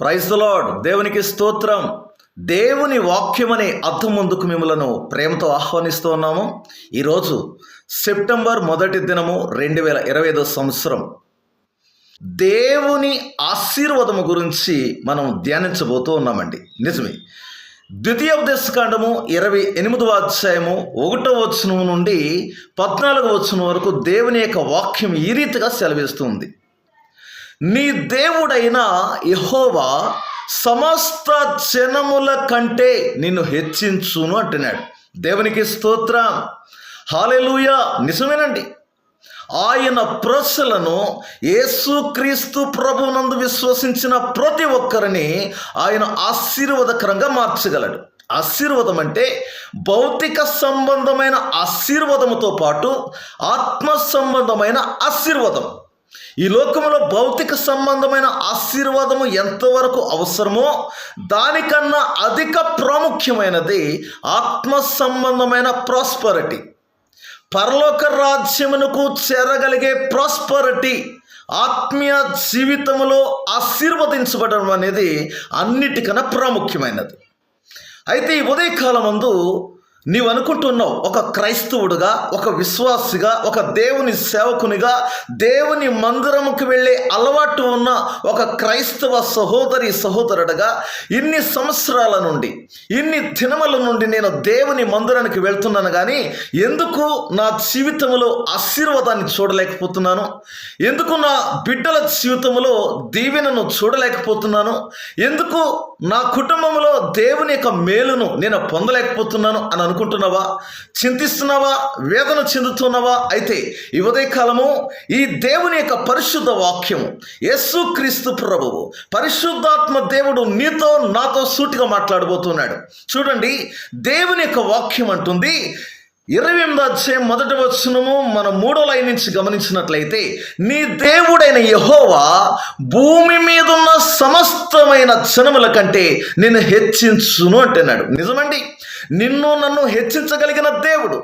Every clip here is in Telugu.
Praise lord. దేవునికి స్తోత్రం. దేవుని వాక్యమనే అర్థం ముందుకు మిమ్మలను ప్రేమతో ఆహ్వానిస్తూ ఉన్నాము. ఈరోజు సెప్టెంబర్ మొదటి దినము రెండు వేల ఇరవై ఐదో సంవత్సరం. దేవుని ఆశీర్వాదము గురించి మనం ధ్యానించబోతూ ఉన్నామండి. నిజమే. ద్వితీయోపదేశకాండము ఇరవై ఎనిమిదవ అధ్యాయము ఒకటో వచనం నుండి పద్నాలుగో వచనం వరకు దేవుని యొక్క వాక్యం ఈ రీతిగా సెలవిస్తుంది నీ దేవుడైన యహోవా సమస్త జనముల కంటే నిన్ను హెచ్చించును అంటున్నాడు. దేవునికి స్తోత్రం. హాలెలూయా నిజమేనండి. ఆయన ప్రజలను యేసుక్రీస్తు ప్రభునందు విశ్వసించిన ప్రతి ఒక్కరిని ఆయన ఆశీర్వాదకరంగా మార్చగలడు. ఆశీర్వాదం అంటే భౌతిక సంబంధమైన ఆశీర్వాదముతో పాటు ఆత్మ సంబంధమైన ఆశీర్వాదం. ఈ లోకంలో భౌతిక సంబంధమైన ఆశీర్వాదము ఎంతవరకు అవసరమో దానికన్నా అధిక ప్రాముఖ్యమైనది ఆత్మ సంబంధమైన ప్రాస్పరిటీ పరలోక రాజ్యమునకు చేరగలిగే ప్రాస్పరిటీ ఆత్మీయ జీవితంలో ఆశీర్వదించబడడం అనేది అన్నిటికన్నా ప్రాముఖ్యమైనది. అయితే ఈ ఉదయకాలం ముందు నీవు అనుకుంటున్నావు ఒక క్రైస్తవుడుగా ఒక విశ్వాసిగా ఒక దేవుని సేవకునిగా దేవుని మందిరముకు వెళ్ళే అలవాటు ఉన్న ఒక క్రైస్తవ సహోదరి సహోదరుడుగా ఇన్ని సంవత్సరాల నుండి ఇన్ని దినముల నుండి నేను దేవుని మందిరానికి వెళ్తున్నాను కానీ ఎందుకు నా జీవితంలో ఆశీర్వాదాన్ని చూడలేకపోతున్నాను? ఎందుకు నా బిడ్డల జీవితంలో దీవెనను చూడలేకపోతున్నాను? ఎందుకు నా కుటుంబంలో దేవుని యొక్క మేలును నేను పొందలేకపోతున్నాను అని అనుకుంటున్నావా చింతిస్తున్నావా? వేదన చెందుతున్నావా? అయితే ఈ కాలము ఈ దేవుని యొక్క పరిశుద్ధ వాక్యము. యేసుక్రీస్తు ప్రభువు. పరిశుద్ధాత్మ దేవుడు నీతో నాతో సూటిగా మాట్లాడబోతున్నాడు. చూడండి దేవుని యొక్క వాక్యం అంటుంది ఇరవై ఎనిమిది అధ్యాయం మొదటి వచనము మన మూడో లైన్ నుంచి గమనించినట్లయితే నీ దేవుడైన యహోవా భూమి మీద ఉన్న సమస్తమైన జనముల కంటే నిన్ను హెచ్చించును అంటున్నాడు. నిజమండి. నిన్ను నన్ను హెచ్చించగలిగిన దేవుడు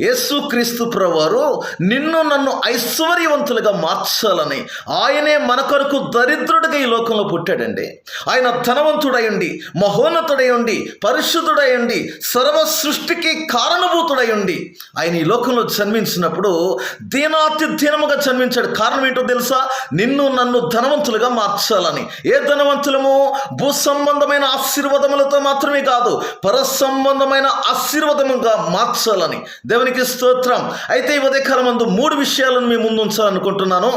యేసుక్రీస్తు ప్రవారు నిన్ను నన్ను ఐశ్వర్యవంతులుగా మార్చాలని ఆయనే మన కొరకు దరిద్రుడిగా ఈ లోకంలో పుట్టాడండి. ఆయన ధనవంతుడయండి మహోన్నతుడయండి పరిశుద్ధుడయండి సర్వ సృష్టికి కారణభూతుడయండి ఆయన ఈ లోకంలో జన్మించినప్పుడు దీనాతి దీనముగా జన్మించాడు. కారణం ఏంటో తెలుసా? నిన్ను నన్ను ధనవంతులుగా మార్చాలని. ఏ ధనవంతులము? భూ సంబంధమైన ఆశీర్వాదములతో మాత్రమే కాదు పర సంబంధమైన ఆశీర్వాదముగా మార్చాలని. దేవునికి స్తోత్రం. అయితే ఈ ఉదయకాలం అందు మూడు విషయాలను మీ ముందు ఉంచాలనుకుంటున్నాను.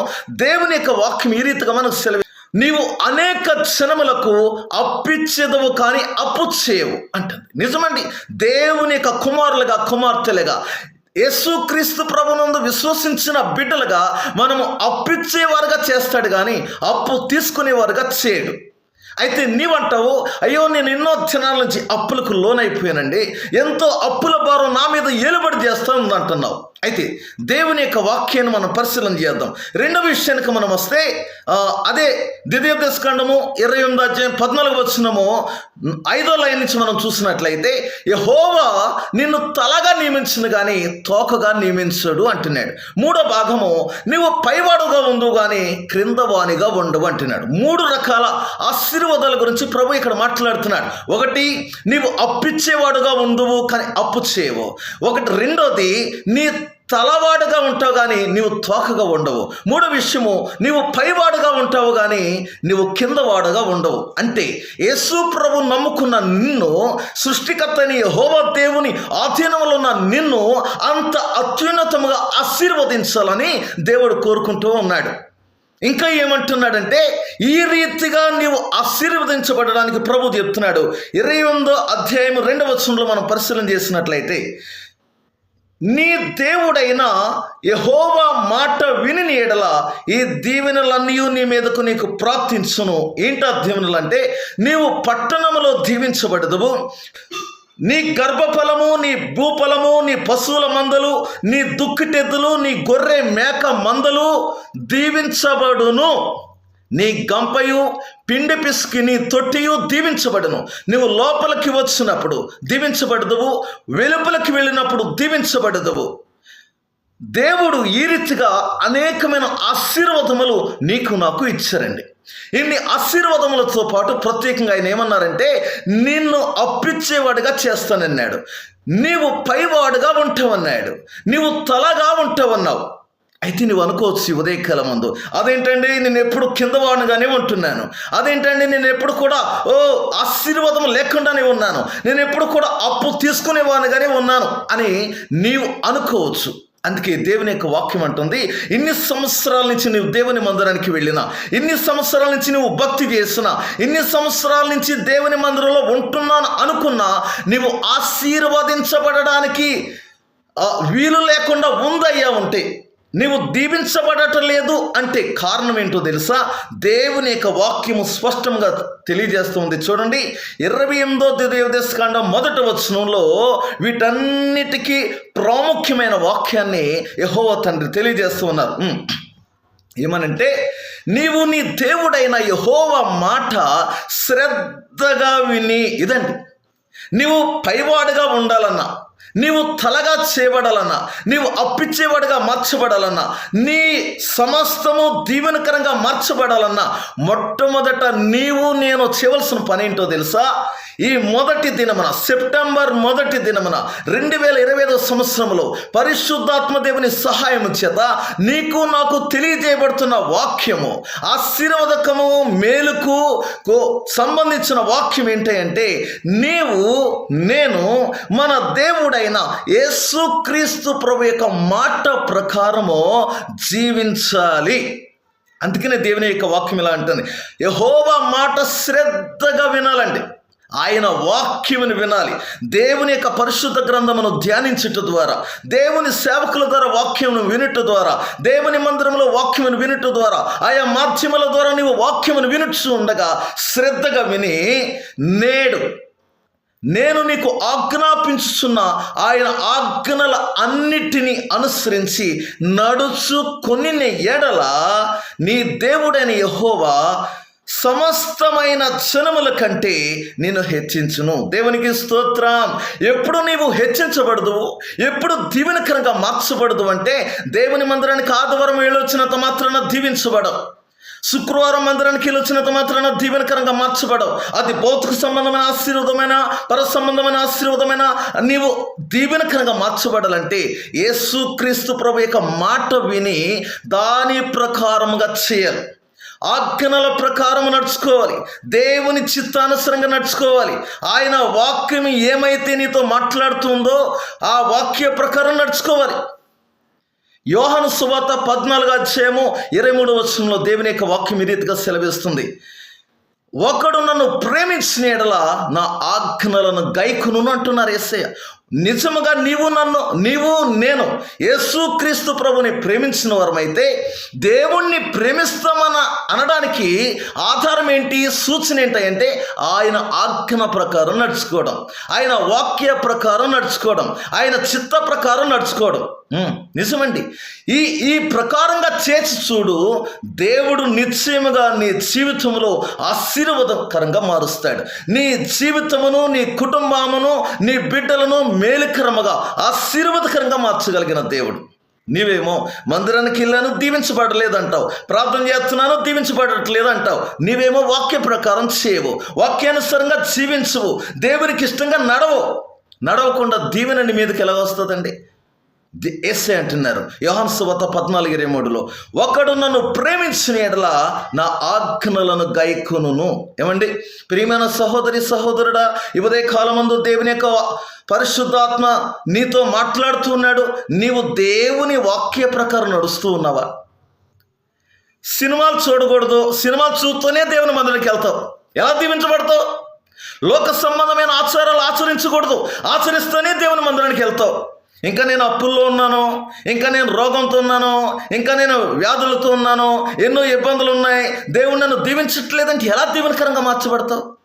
దేవుని యొక్క వాక్యం ఈ రీతిగా మనకు సెలవు నీవు అనేక క్షణములకు అప్పిచ్చేదవు కానీ అప్పు చేయవు అంటుంది. నిజమండి దేవుని యొక్క కుమారులుగా కుమార్తెలుగా యేసుక్రీస్తు ప్రభునందు విశ్వసించిన బిడ్డలుగా మనము అప్పిచ్చేవారుగా చేస్తాడు కానీ అప్పు తీసుకునేవారుగా చేయడు. అయితే నీవంటావు అయ్యో నేను ఎన్నో దినాల నుంచి అప్పులకు లోనైపోయానండి. ఎంతో అప్పుల భారం నా మీద ఏలుబడి చేస్తా అంటున్నావు. అయితే దేవుని యొక్క వాక్యాన్ని మనం పరిశీలన చేద్దాం. రెండవ విషయానికి మనం వస్తే అదే అదే ద్వితీయోపదేశకాండము ఇరవై ఎనిమిది అధ్యాయం పద్నాలుగు వచ్చినము ఐదో లైన్ నుంచి మనం చూసినట్లయితే యహోవా నిన్ను తలగా నియమించిన కానీ తోకగా నియమించడు అంటున్నాడు. మూడో భాగము నువ్వు పైవాడుగా ఉండు కానీ క్రింద వానిగా ఉండవు అంటున్నాడు. మూడు రకాల ఆశీర్వాదాల గురించి ప్రభు ఇక్కడ మాట్లాడుతున్నాడు. ఒకటి నీవు అప్పిచ్చేవాడుగా ఉండువు కానీ అప్పు చేయవు. ఒకటి రెండోది నీ తలవాడుగా ఉంటావు కానీ నీవు తోకగా ఉండవు. మూడో విషయము నీవు పైవాడుగా ఉంటావు కానీ నీవు కిందవాడుగా ఉండవు. అంటే యేసు ప్రభు నమ్ముకున్న నిన్ను సృష్టికర్తని హోమ దేవుని ఆధీనంలో ఉన్న నిన్ను అంత అత్యున్నతముగా ఆశీర్వదించాలని దేవుడు కోరుకుంటూ ఉన్నాడు. ఇంకా ఏమంటున్నాడంటే ఈ రీతిగా నీవు ఆశీర్వదించబడడానికి ప్రభు చెప్తున్నాడు. ఇరవై ఎనిమిదో అధ్యాయం రెండవ వచనంలో మనం పరిశీలన చేసినట్లయితే నీ దేవుడైన యహోవా మాట విని ఎడల ఈ దీవెనలన్నీ నీ మీదకు నీకు ప్రాప్తించును. ఏంటా దీవెనలు అంటే నీవు పట్టణములో దీవించబడదువు. నీ గర్భఫలము నీ భూఫలము నీ పశువుల మందలు నీ దుక్కిటెద్దులు నీ గొర్రె మేక మందలు దీవించబడును. నీ గంపయు పిండి పిసికి నీ తొట్టియు దీవించబడును. నువ్వు లోపలికి వచ్చినప్పుడు దీవించబడదువు వెలుపలికి వెళ్ళినప్పుడు దీవించబడదువు. దేవుడు ఈ రీతిగా అనేకమైన ఆశీర్వాదములు నీకు నాకు ఇచ్చారండి. ఇన్ని ఆశీర్వాదములతో పాటు ప్రత్యేకంగా ఆయన ఏమన్నారంటే నిన్ను అప్పిచ్చేవాడిగా చేస్తానన్నాడు. నీవు పైవాడుగా ఉంటావన్నాడు. నీవు తలగా ఉంటావన్నావు. అయితే నువ్వు అనుకోవచ్చు ఈ ఉదయకాలం ముందు అదేంటండి నేను ఎప్పుడు కింద వాడుగానే ఉంటున్నాను. అదేంటండి నేను ఎప్పుడు కూడా ఓ ఆశీర్వాదం లేకుండానే ఉన్నాను. నేను ఎప్పుడు కూడా అప్పు తీసుకునేవాడిగానే ఉన్నాను. అని నీవు అనుకోవచ్చు. అందుకే దేవుని యొక్క వాక్యం అంటుంది ఇన్ని సంవత్సరాల నుంచి నువ్వు దేవుని మందిరానికి వెళ్ళినా ఇన్ని సంవత్సరాల నుంచి నువ్వు భక్తి చేసినా ఇన్ని సంవత్సరాల నుంచి దేవుని మందిరంలో ఉంటున్నాను అనుకున్నా నీవు ఆశీర్వదించబడడానికి వీలు లేకుండా ఉందయ్యా ఉంటే. నీవు దీవించబడటం లేదు అంటే కారణం ఏంటో తెలుసా? దేవుని యొక్క వాక్యము స్పష్టంగా తెలియజేస్తుంది. చూడండి ఇరవై ఎనిమిదో దేవదేశకాండ మొదటి వచనంలో వీటన్నిటికీ ప్రాముఖ్యమైన వాక్యాన్ని యహోవ తండ్రి తెలియజేస్తూ ఉన్నారు. ఏమనంటే నీవు నీ దేవుడైన యహోవ మాట శ్రద్ధగా విని ఇదండి. నీవు పైవాడుగా ఉండాలన్నా నీవు తలగా చేయబడాలన్నా నీవు అప్పిచ్చేవాడుగా మార్చబడాలన్నా నీ సమస్తము దీవెనకరంగా మార్చబడాలన్నా మొట్టమొదట నీవు నేను చేయవలసిన పని ఏంటో తెలుసా? ఈ మొదటి దినమున సెప్టెంబర్ మొదటి దినమున రెండు వేల ఇరవై ఐదో సంవత్సరంలో పరిశుద్ధాత్మ దేవుని సహాయం చేత నీకు నాకు తెలియజేయబడుతున్న వాక్యము ఆశీర్వాదకము మేలుకు సంబంధించిన వాక్యం ఏంటంటే నీవు నేను మన దేవుడైన యేసుక్రీస్తు ప్రభు యొక్క మాట ప్రకారము జీవించాలి. అందుకనే దేవుని యొక్క వాక్యం ఇలా అంటుంది యహోబా మాట శ్రద్ధగా వినాలండి. ఆయన వాక్యమును వినాలి. దేవుని యొక్క పరిశుద్ధ గ్రంథమును ధ్యానించుట ద్వారా దేవుని సేవకుల ద్వారా వాక్యమును వినుట ద్వారా దేవుని మందిరంలో వాక్యమును వినుట ద్వారా ఆయా మాధ్యమాల ద్వారా నీవు వాక్యమును వినుచు ఉండగా శ్రద్ధగా విని నేడు నేను నీకు ఆజ్ఞాపించుచున్న ఆయన ఆజ్ఞల అన్నిటినీ అనుసరించి నడుచు కొన్ని ఎడల నీ దేవుడైన యహోవా సమస్తమైన జనముల కంటే నేను హెచ్చించును. దేవునికి స్తోత్రం. ఎప్పుడు నీవు హెచ్చించబడదు ఎప్పుడు దీవెనకరంగా మార్చబడదు అంటే దేవుని మందిరానికి ఆదివారం వెళ్ళొచ్చినంత మాత్రాన దీవించబడవు. శుక్రవారం మందిరానికి వెళ్ళొచ్చినంత మాత్రాన దీవెనకరంగా మార్చబడవు. అది భౌతిక సంబంధమైన ఆశీర్వాదమైన పర సంబంధమైన ఆశీర్వాదమైన నీవు దీవెనకరంగా మార్చబడాలంటే యేసుక్రీస్తు ప్రభు యొక్క మాట విని దాని ప్రకారముగా చేయాలి. ఆజ్ఞల ప్రకారం నడుచుకోవాలి. దేవుని చిత్తానుసరంగా నడుచుకోవాలి. ఆయన వాక్యం ఏమైతే నీతో మాట్లాడుతుందో ఆ వాక్య ప్రకారం నడుచుకోవాలి. యోహను సువార్త పద్నాలుగు అధ్యాయము ఇరవై మూడు వచనంలో దేవుని యొక్క వాక్యం ఈ రీతిగా సెలవిస్తుంది. ఒకడు నన్ను ప్రేమించిన ఎడల నా ఆజ్ఞలను గైకును అంటున్నారు ఎస్సయ్య నిజముగా నీవు నన్ను నీవు నేను యేసుక్రీస్తు ప్రభుని ప్రేమించిన వారమైతే దేవుణ్ణి ప్రేమిస్తామన్న అనడానికి ఆధారం ఏంటి సూచన ఏంటంటే ఆయన ఆజ్ఞ ప్రకారం నడుచుకోవడం ఆయన వాక్య ప్రకారం నడుచుకోవడం ఆయన చిత్త ప్రకారం నడుచుకోవడం. నిజమండి. ఈ ఈ ప్రకారంగా చేసి చూడు దేవుడు నిశ్చయముగా నీ జీవితంలో ఆశీర్వాదకరంగా మారుస్తాడు. నీ జీవితమును నీ కుటుంబమును నీ బిడ్డలను మేలుకరముగా ఆశీర్వాదకరంగా మార్చగలిగిన దేవుడు. నీవేమో మందిరానికి వెళ్ళాను దీవించబడలేదంటావు. ప్రార్థన చేస్తున్నాను దీవించబడట్లేదంటావు. నీవేమో వాక్య ప్రకారం చేయవు. వాక్యానుసారంగా జీవించవు. దేవునికి ఇష్టంగా నడవు. నడవకుండా దీవెన నీ మీదకి ఎలా వస్తుందండి? ది- ఎస్సే అంటున్నారు. యోహాన్ సువత పద్నాలుగు ఇరవై మూడులో ఒకడు నన్ను ప్రేమించిన ఎడల నా ఆజ్ఞలను గైకును ఏమండి? ప్రియమైన సహోదరి సహోదరుడా ఇవదే కాలమందు దేవుని యొక్క పరిశుద్ధాత్మ నీతో మాట్లాడుతూ ఉన్నాడు. నీవు దేవుని వాక్య ప్రకారం నడుస్తూ ఉన్నావా? సినిమాలు చూడకూడదు. సినిమాలు చూస్తూనే దేవుని మందిరికి వెళ్తావు. ఎలా దీవించబడతావు? లోక సంబంధమైన ఆచారాలు ఆచరించకూడదు. ఆచరిస్తూనే దేవుని మందిరానికి వెళ్తావు. ఇంకా నేను అప్పుల్లో ఉన్నాను ఇంకా నేను రోగంతో ఉన్నాను ఇంకా నేను వ్యాధులతో ఉన్నాను ఎన్నో ఇబ్బందులు ఉన్నాయి. దేవుడు నన్ను దీవించట్లేదంటే ఎలా దీవెనకరంగా మార్చబడతావు?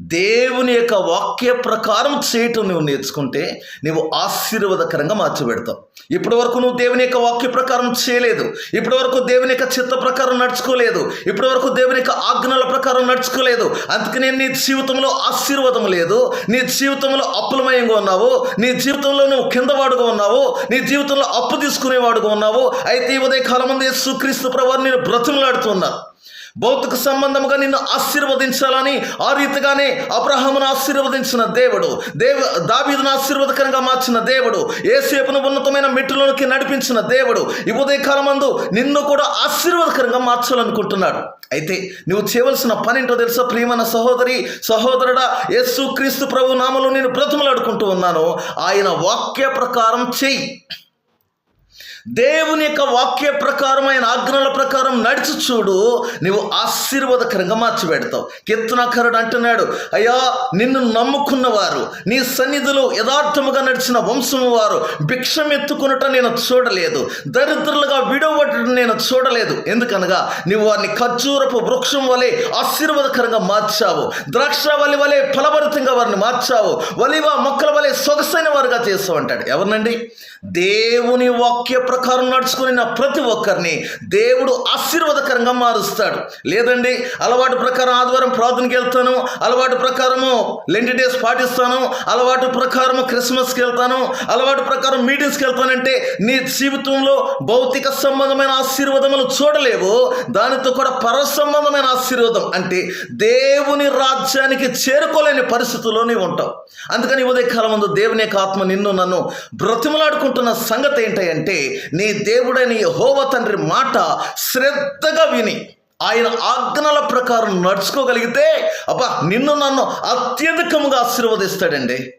దేవుని యొక్క వాక్య ప్రకారం చేయటం నువ్వు నేర్చుకుంటే నువ్వు ఆశీర్వాదకరంగా మార్చిపెడతావు. ఇప్పటి వరకు నువ్వు దేవుని యొక్క వాక్య ప్రకారం చేయలేదు. ఇప్పటి వరకు దేవుని యొక్క చిత్త ప్రకారం నడుచుకోలేదు. ఇప్పటి వరకు దేవుని యొక్క ఆజ్ఞల ప్రకారం నడుచుకోలేదు. అందుకనే నీ జీవితంలో ఆశీర్వాదం లేదు. నీ జీవితంలో అప్పులమయంగా ఉన్నావు. నీ జీవితంలో నువ్వు కిందవాడుగా ఉన్నావు. నీ జీవితంలో అప్పు తీసుకునేవాడుగా ఉన్నావు. అయితే ఈ ఉదయ కాలం మంది యేసుక్రీస్తు ప్రభు నేను బ్రతుములాడుతున్నా భౌతిక సంబంధముగా నిన్ను ఆశీర్వదించాలని ఆ రీతిగానే అబ్రహమును ఆశీర్వదించిన దేవుడు దేవ దావీదును ఆశీర్వదకరంగా మార్చిన దేవుడు ఏసేపును ఉన్నతమైన మెట్టులోనికి నడిపించిన దేవుడు ఈ ఉదయకాలమందు నిన్ను కూడా ఆశీర్వాదకరంగా మార్చాలనుకుంటున్నాడు. అయితే నువ్వు చేయవలసిన పని ఏంటో తెలుసా ప్రియమైన సహోదరి సహోదరుడా? యేసు క్రీస్తు ప్రభు నామలో నేను బ్రతిమలాడుకుంటూ ఉన్నాను. ఆయన వాక్య ప్రకారం చెయ్యి. దేవుని యొక్క వాక్య ప్రకారం ఆయన ఆజ్ఞల ప్రకారం నడిచి చూడు నువ్వు ఆశీర్వాదకరంగా మార్చిపెడతావు. కీర్తనాకరుడు అంటున్నాడు అయ్యా నిన్ను నమ్ముకున్నవారు నీ సన్నిధిలో యథార్థముగా నడిచిన వంశము వారు భిక్షం ఎత్తుకునుట నేను చూడలేదు. దరిద్రులుగా విడవటం నేను చూడలేదు. ఎందుకనగా నువ్వు వారిని ఖర్జూరపు వృక్షం వలె ఆశీర్వాదకరంగా మార్చావు. ద్రాక్షవల్లి వలె ఫలభరితంగా వారిని మార్చావు. వలివ మొక్కల వలె సొగసైన వారుగా చేస్తావు అంటాడు. ఎవరినండి? దేవుని వాక్య ప్రకారం నడుచుకుని నా ప్రతి ఒక్కరిని దేవుడు ఆశీర్వాదకరంగా మారుస్తాడు. లేదండి అలవాటు ప్రకారం ఆదివారం ప్రార్థనకి వెళ్తాను అలవాటు ప్రకారము లెండి డేస్ పాటిస్తాను అలవాటు ప్రకారము క్రిస్మస్కి వెళ్తాను అలవాటు ప్రకారం మీటింగ్స్కి వెళ్తానంటే నీ జీవితంలో భౌతిక సంబంధమైన ఆశీర్వాదములు చూడలేవు దానితో కూడా పర సంబంధమైన ఆశీర్వాదం అంటే దేవుని రాజ్యానికి చేరుకోలేని పరిస్థితుల్లోనే ఉంటావు. అందుకని ఉదయకాలం ముందు దేవుని యొక్క ఆత్మ నిన్ను నన్ను బ్రతిమలాడుకుంటున్న సంగతి ఏంటంటే నీ దేవుడైన యెహోవా తండ్రి మాట శ్రద్ధగా విని ఆయన ఆజ్ఞల ప్రకారం నడుచుకోగలిగితే అబ్బా నిన్ను నన్ను అత్యధికముగా ఆశీర్వదిస్తాడండి.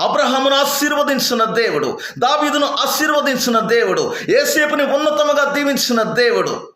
అబ్రహామును ఆశీర్వదించిన దేవుడు దావీదును ఆశీర్వదించిన దేవుడు ఏసేపుని ఉన్నతముగా దీవించిన దేవుడు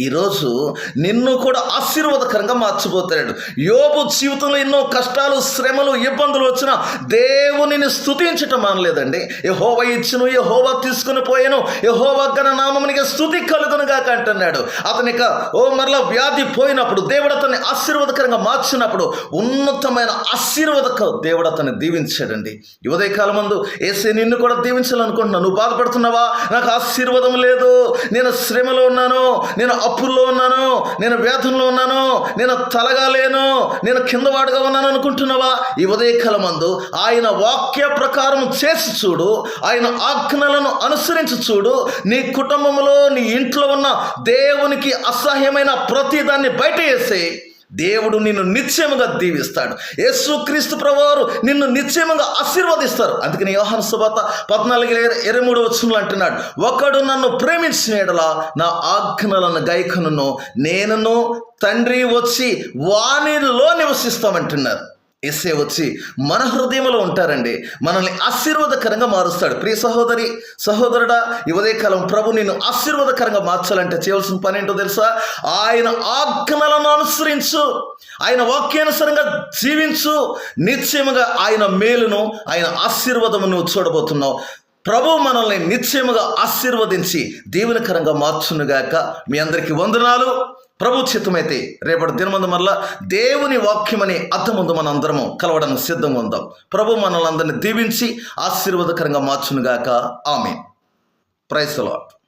ఈరోజు నిన్ను కూడా ఆశీర్వాదకరంగా మార్చిపోతాడు. యోబు జీవితంలో ఎన్నో కష్టాలు శ్రమలు ఇబ్బందులు వచ్చినా దేవునిని స్తుతించటం మానలేదండి. యహోవ ఇచ్చును యహోవ తీసుకుని పోయాను యహోవ గణ నామమునికి స్థుతి కలుగునుగా అంటున్నాడు. అతని ఓ మరలా వ్యాధి పోయినప్పుడు దేవుడు అతన్ని ఆశీర్వాదకరంగా మార్చినప్పుడు ఉన్నతమైన ఆశీర్వాదక దేవుడు అతన్ని దీవించాడండి. ఈ ఉదయకాలం ముందు ఏసే నిన్ను కూడా దీవించాలనుకుంటున్నాను. నువ్వు బాధపడుతున్నావా? నాకు ఆశీర్వాదం లేదు. నేను శ్రమలో ఉన్నాను. నేను అప్పుల్లో ఉన్నాను నేను వేతనంలో ఉన్నాను నేను తలగా లేను నేను కింద వాడుగా ఉన్నాను అనుకుంటున్నావా? ఈ ఉదయకాలం మందు ఆయన వాక్య ప్రకారం చేసి చూడు ఆయన ఆజ్ఞలను అనుసరించి చూడు నీ కుటుంబంలో నీ ఇంట్లో ఉన్న దేవునికి అసహ్యమైన ప్రతి దాన్ని బయట వేసే దేవుడు నిన్ను నిత్యముగా దీవిస్తాడు. యేసు క్రీస్తు ప్రభువారు నిన్ను నిశ్చయముగా ఆశీర్వదిస్తారు. అందుకని యోహన్ సుభాత పద్నాలుగు ఇరవై మూడు వచ్చినలు అంటున్నాడు ఒకడు నన్ను ప్రేమించిన ఎడల నా ఆజ్ఞలను గైకను నేనును తండ్రి వచ్చి వానిలో నివసిస్తామంటున్నారు. ఎస్ఏ వచ్చి మన హృదయంలో ఉంటారండి. మనల్ని ఆశీర్వాదకరంగా మారుస్తాడు. ప్రియ సహోదరి సహోదరుడా ఇవదే కాలం ప్రభు నిన్ను ఆశీర్వాదకరంగా మార్చాలంటే చేయవలసిన పని ఏంటో తెలుసా? ఆయన ఆజ్ఞలను అనుసరించు. ఆయన వాక్యానుసరంగా జీవించు. నిశ్చయముగా ఆయన మేలును ఆయన ఆశీర్వాదము నువ్వు చూడబోతున్నావు. ప్రభు మనల్ని నిశ్చయముగా ఆశీర్వదించి దీవెనకరంగా మార్చునుగాక. మీ అందరికీ వందనాలు. ప్రభు చిత్తమైతే రేపటి దినమందు మరలా దేవుని వాక్యమని అర్థముందు మన అందరము కలవడానికి సిద్ధంగా ఉందాం. ప్రభు మనల్ని అందరిని దీవించి ఆశీర్వాదకరంగా మార్చునుగాక. ఆమె ప్రైస్ లాట్